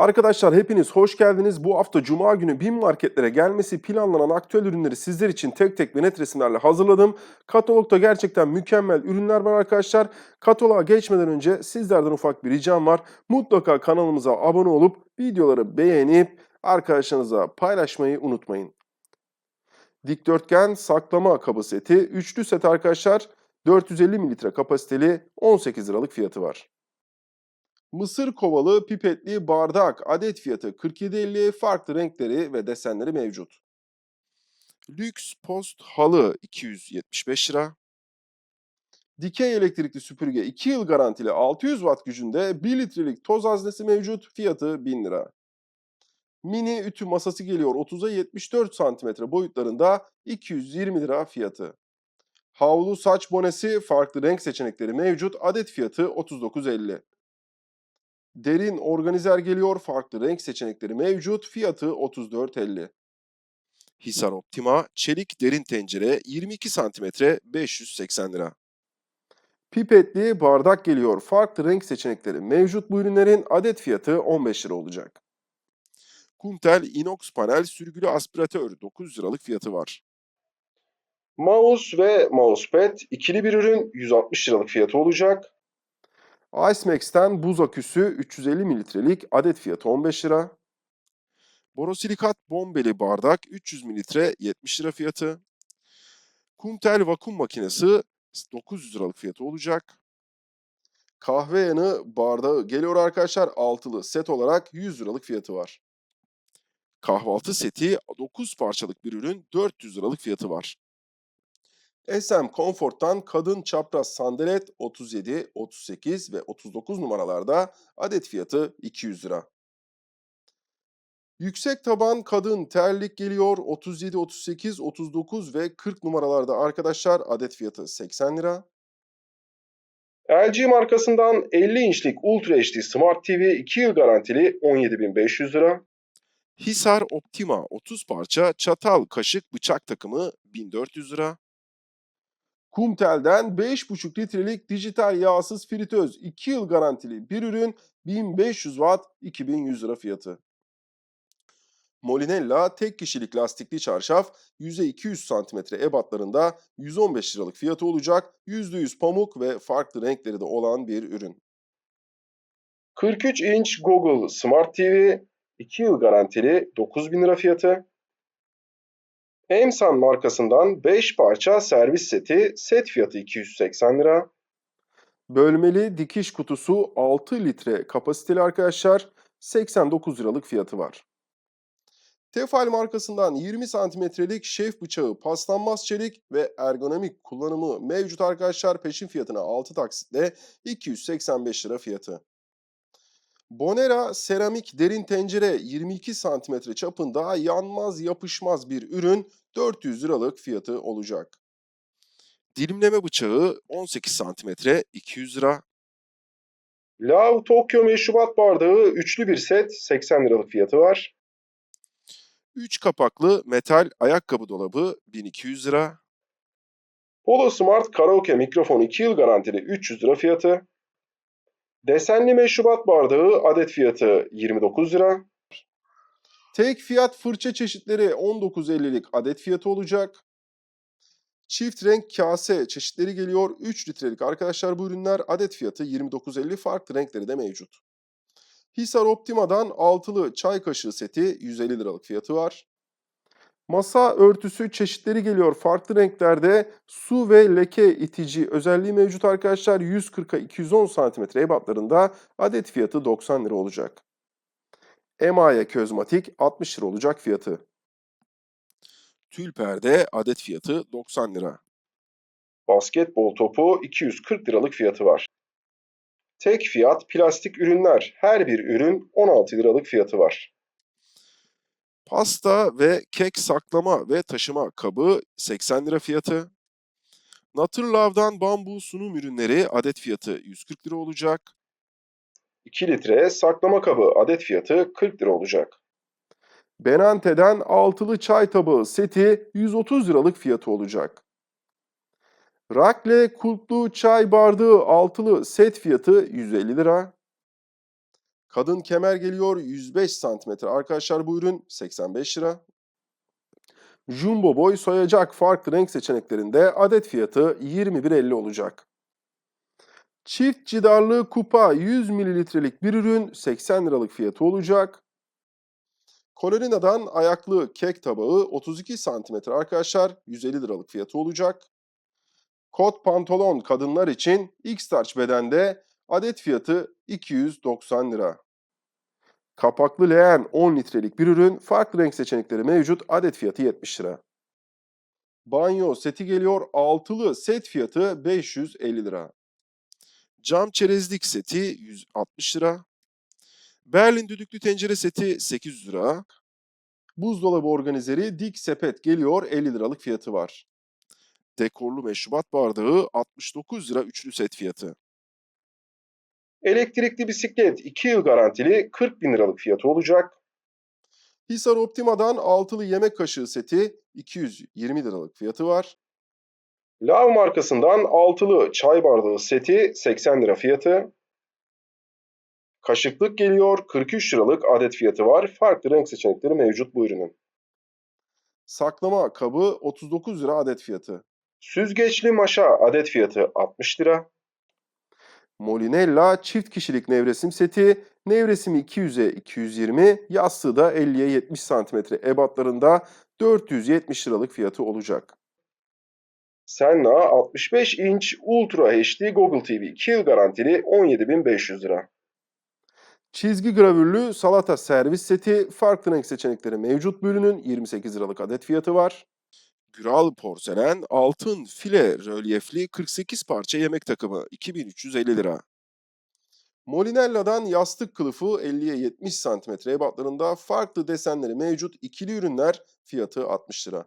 Arkadaşlar hepiniz hoş geldiniz. Bu hafta Cuma günü BİM marketlere gelmesi planlanan aktüel ürünleri sizler için tek tek ve net resimlerle hazırladım. Katalogda gerçekten mükemmel ürünler var arkadaşlar. Kataloğa geçmeden önce sizlerden ufak bir ricam var. Mutlaka kanalımıza abone olup videoları beğenip arkadaşlarınıza paylaşmayı unutmayın. Dikdörtgen saklama kabı seti, üçlü set arkadaşlar 450 mililitre kapasiteli 18 liralık fiyatı var. Mısır kovalı pipetli bardak adet fiyatı 47.50 farklı renkleri ve desenleri mevcut. Lüks post halı 275 lira. Dikey elektrikli süpürge 2 yıl garantili 600 watt gücünde 1 litrelik toz haznesi mevcut fiyatı 1000 lira. Mini ütü masası geliyor 30'a 74 cm boyutlarında 220 lira fiyatı. Havlu saç bonesi farklı renk seçenekleri mevcut adet fiyatı 39.50. Derin organizer geliyor. Farklı renk seçenekleri mevcut. Fiyatı 34.50. Hisar Optima çelik derin tencere 22 cm 580 lira. Pipetli bardak geliyor. Farklı renk seçenekleri mevcut bu ürünlerin adet fiyatı 15 lira olacak. Kuntel inox panel sürgülü aspiratör 900 liralık fiyatı var. Mouse ve mousepad ikili bir ürün 160 liralık fiyatı olacak. IceMax'ten buz aküsü 350 mililitrelik adet fiyatı 15 lira. Borosilikat bombeli bardak 300 mililitre 70 lira fiyatı. Kuntel vakum makinesi 900 liralık fiyatı olacak. Kahve yanı bardağı geliyor arkadaşlar altılı set olarak 100 liralık fiyatı var. Kahvaltı seti 9 parçalık bir ürün 400 liralık fiyatı var. SM Comfort'tan kadın çapraz sandalet 37, 38 ve 39 numaralarda adet fiyatı 200 lira. Yüksek taban kadın terlik geliyor 37, 38, 39 ve 40 numaralarda arkadaşlar adet fiyatı 80 lira. LG markasından 50 inçlik Ultra HD Smart TV 2 yıl garantili 17.500 lira. Hisar Optima 30 parça çatal, kaşık, bıçak takımı 1400 lira. Kumtel'den 5,5 litrelik dijital yağsız fritöz 2 yıl garantili bir ürün 1500 watt 2100 lira fiyatı. Molinella tek kişilik lastikli çarşaf yüzey 200 cm ebatlarında 115 liralık fiyatı olacak. %100 pamuk ve farklı renkleri de olan bir ürün. 43 inç Google Smart TV 2 yıl garantili 9000 lira fiyatı. Emsan markasından 5 parça servis seti set fiyatı 280 lira. Bölmeli dikiş kutusu 6 litre kapasiteli arkadaşlar 89 liralık fiyatı var. Tefal markasından 20 santimetrelik şef bıçağı paslanmaz çelik ve ergonomik kullanımı mevcut arkadaşlar peşin fiyatına 6 taksitle 285 lira fiyatı. Bonera seramik derin tencere 22 santimetre çapında yanmaz yapışmaz bir ürün 400 liralık fiyatı olacak. Dilimleme bıçağı 18 santimetre 200 lira. Lav Tokyo meşrubat bardağı üçlü bir set 80 liralık fiyatı var. 3 kapaklı metal ayakkabı dolabı 1200 lira. Polo Smart karaoke mikrofon 2 yıl garantili 300 lira fiyatı. Desenli meşrubat bardağı adet fiyatı 29 lira. Tek fiyat fırça çeşitleri 19.50'lik adet fiyatı olacak. Çift renk kase çeşitleri geliyor. 3 litrelik arkadaşlar bu ürünler adet fiyatı 29.50 farklı renkleri de mevcut. Hisar Optima'dan altılı çay kaşığı seti 150 liralık fiyatı var. Masa örtüsü çeşitleri geliyor farklı renklerde. Su ve leke itici özelliği mevcut arkadaşlar. 140'a 210 cm ebatlarında adet fiyatı 90 lira olacak. Emaye közmatik 60 lira olacak fiyatı. Tül perde adet fiyatı 90 lira. Basketbol topu 240 liralık fiyatı var. Tek fiyat plastik ürünler. Her bir ürün 16 liralık fiyatı var. Pasta ve kek saklama ve taşıma kabı 80 lira fiyatı. Naturlav'dan bambu sunum ürünleri adet fiyatı 140 lira olacak. 2 litre saklama kabı adet fiyatı 40 lira olacak. Benante'den altılı çay tabağı seti 130 liralık fiyatı olacak. Rakle kulplu çay bardağı altılı set fiyatı 150 lira. Kadın kemer geliyor 105 santimetre. Arkadaşlar bu ürün 85 lira. Jumbo boy soyacak farklı renk seçeneklerinde adet fiyatı 21.50 olacak. Çift cidarlı kupa 100 mililitrelik bir ürün 80 liralık fiyatı olacak. Colerina'dan ayaklı kek tabağı 32 santimetre arkadaşlar 150 liralık fiyatı olacak. Kot pantolon kadınlar için X-Starch bedende adet fiyatı 290 lira. Kapaklı leğen 10 litrelik bir ürün farklı renk seçenekleri mevcut adet fiyatı 70 lira. Banyo seti geliyor altılı set fiyatı 550 lira. Cam çerezlik seti 160 lira. Berlin düdüklü tencere seti 800 lira. Buzdolabı organizeri dik sepet geliyor 50 liralık fiyatı var. Dekorlu meşrubat bardağı 69 lira üçlü set fiyatı. Elektrikli bisiklet 2 yıl garantili 40 bin liralık fiyatı olacak. Hisar Optima'dan altılı yemek kaşığı seti 220 liralık fiyatı var. Lav markasından altılı çay bardağı seti 80 lira fiyatı. Kaşıklık geliyor 43 liralık adet fiyatı var. Farklı renk seçenekleri mevcut bu ürünün. Saklama kabı 39 lira adet fiyatı. Süzgeçli maşa adet fiyatı 60 lira. Molinella çift kişilik nevresim seti. Nevresimi 200'e 220, yastığı da 50'ye 70 cm ebatlarında 470 liralık fiyatı olacak. Senna 65 inç Ultra HD Google TV 2 yıl garantili 17.500 lira. Çizgi gravürlü salata servis seti farklı renk seçenekleri mevcut bir ürünün 28 liralık adet fiyatı var. Güral porselen altın file rölyefli 48 parça yemek takımı 2350 lira. Molinella'dan yastık kılıfı 50'ye 70 cm ebatlarında farklı desenleri mevcut ikili ürünler fiyatı 60 lira.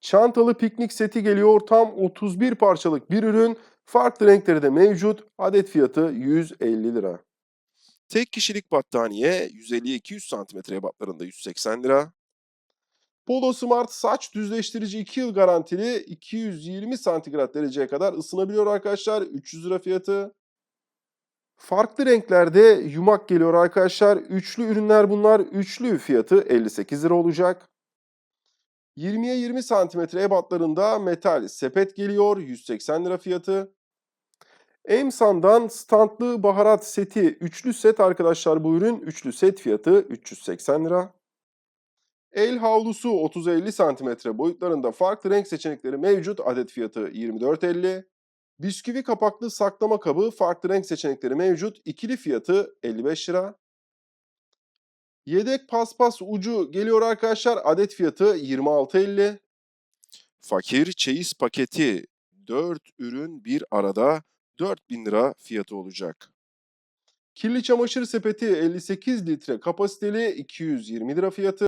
Çantalı piknik seti geliyor tam 31 parçalık bir ürün farklı renkleri de mevcut adet fiyatı 150 lira. Tek kişilik battaniye 150-200 cm ebatlarında 180 lira. Polo Smart saç düzleştirici 2 yıl garantili 220 santigrat dereceye kadar ısınabiliyor arkadaşlar. 300 lira fiyatı. Farklı renklerde yumak geliyor arkadaşlar. Üçlü ürünler bunlar. Üçlü fiyatı 58 lira olacak. 20'ye 20 santimetre ebatlarında metal sepet geliyor. 180 lira fiyatı. Emsan'dan standlı baharat seti üçlü set arkadaşlar bu ürün. Üçlü set fiyatı 380 lira. El havlusu 30-50 santimetre boyutlarında farklı renk seçenekleri mevcut. Adet fiyatı 24.50. Bisküvi kapaklı saklama kabı farklı renk seçenekleri mevcut. İkili fiyatı 55 lira. Yedek paspas ucu geliyor arkadaşlar. Adet fiyatı 26.50. Fakir çeyiz paketi 4 ürün bir arada 4000 lira fiyatı olacak. Kirli çamaşır sepeti 58 litre kapasiteli 220 lira fiyatı.